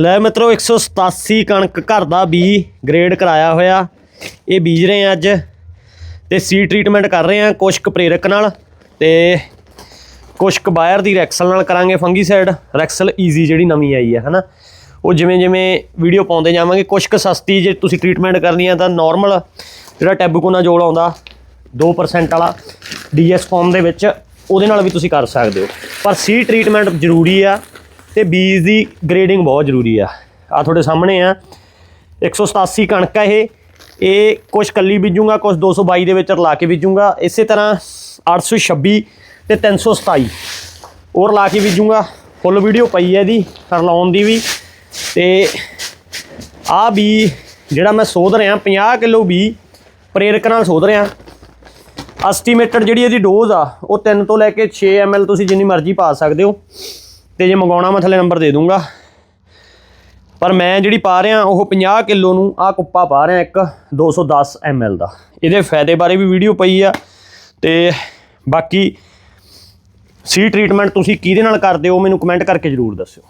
ਲੈ ਮਿੱਤਰੋ 187 ਕਣਕ ਘਰ ਦਾ ਬੀ ਗ੍ਰੇਡ ਕਰਾਇਆ ਹੋਇਆ। ਇਹ ਬੀਜ ਰਹੇ ਆ ਅੱਜ ਤੇ ਸੀ ਟ੍ਰੀਟਮੈਂਟ ਕਰ ਰਹੇ ਆ ਕੁਸ਼ਕ ਪ੍ਰੇਰਕ ਨਾਲ ਤੇ ਕੁਸ਼ਕ ਬਾਇਰ ਦੀ ਰੈਕਸਲ ਨਾਲ ਕਰਾਂਗੇ ਫੰਗੀਸਾਈਡ ਰੈਕਸਲ ਈਜ਼ੀ ਜਿਹੜੀ ਨਵੀਂ ਆਈ ਹੈ, ਹਨਾ? ਉਹ ਜਿਵੇਂ ਜਿਵੇਂ ਵੀਡੀਓ ਪਾਉਂਦੇ ਜਾਵਾਂਗੇ। ਕੁਸ਼ਕ ਸਸਤੀ ਜੇ ਤੁਸੀਂ ਟ੍ਰੀਟਮੈਂਟ ਕਰਨੀ ਆ ਤਾਂ ਨਾਰਮਲ ਜਿਹੜਾ ਟੈਬੂਕੋਨਾਜੋਲ ਆਉਂਦਾ 2% ਵਾਲਾ ਡੀਐਸ ਫਾਰਮ ਦੇ ਵਿੱਚ, ਉਹਦੇ ਨਾਲ ਵੀ ਤੁਸੀਂ ਕਰ ਸਕਦੇ ਹੋ। ਪਰ ਸੀ ਟ੍ਰੀਟਮੈਂਟ ਜ਼ਰੂਰੀ ਆ। ਤੇ ਬੀਜ ਦੀ ਗ੍ਰੇਡਿੰਗ ਬਹੁਤ ਜ਼ਰੂਰੀ ਆ। ਆ ਤੁਹਾਡੇ ਸਾਹਮਣੇ ਆ। 187 ਕਣਕ ਆ ਇਹ। ਇਹ ਕੁਛ ਕੱਲੀ ਬੀਜੂਗਾ, ਕੁਛ 222 ਦੇ ਵਿੱਚ ਰਲਾ ਕੇ ਬੀਜੂਗਾ। ਇਸੇ ਤਰ੍ਹਾਂ 826 ਤੇ 327 ਹੋਰ ਲਾ ਕੇ ਬੀਜੂਗਾ। ਫੁੱਲ ਵੀਡੀਓ ਪਈ ਹੈ ਇਹਦੀ ਰਲਾਉਣ ਦੀ ਵੀ। ਤੇ ਆ ਵੀ ਜਿਹੜਾ ਮੈਂ ਸੋਧ ਰਿਹਾ 50 ਕਿਲੋ ਵੀ ਪ੍ਰੇਰਕ ਨਾਲ ਸੋਧ ਰਿਹਾ। ਐਸਟੀਮੇਟਡ ਜਿਹੜੀ ਇਹਦੀ ਡੋਜ਼ ਆ, ਉਹ 3 ਤੋਂ ਲੈ ਕੇ 6 ml ਤੁਸੀਂ ਜਿੰਨੀ ਮਰਜ਼ੀ ਪਾ ਸਕਦੇ ਹੋ। ਤੇ ਜੇ ਮੰਗਾਉਣਾ ਮੈਂ ਥੱਲੇ ਨੰਬਰ ਦੇ ਦੂੰਗਾ। ਪਰ ਮੈਂ ਜਿਹੜੀ ਪਾ ਰਿਹਾ, ਉਹ 50 ਕਿਲੋ ਨੂੰ ਆ ਕੁੱਪਾ ਪਾ ਰਿਹਾ ਇੱਕ 210 ml ਦਾ। ਇਹਦੇ ਫਾਇਦੇ ਬਾਰੇ ਵੀ ਵੀਡੀਓ ਪਈ ਆ ਤੇ ਬਾਕੀ ਸੀ ਟ੍ਰੀਟਮੈਂਟ ਤੁਸੀਂ ਕਿਹਦੇ ਨਾਲ ਕਰਦੇ ਹੋ, ਮੈਨੂੰ ਕਮੈਂਟ ਕਰਕੇ ਜਰੂਰ ਦੱਸਿਓ।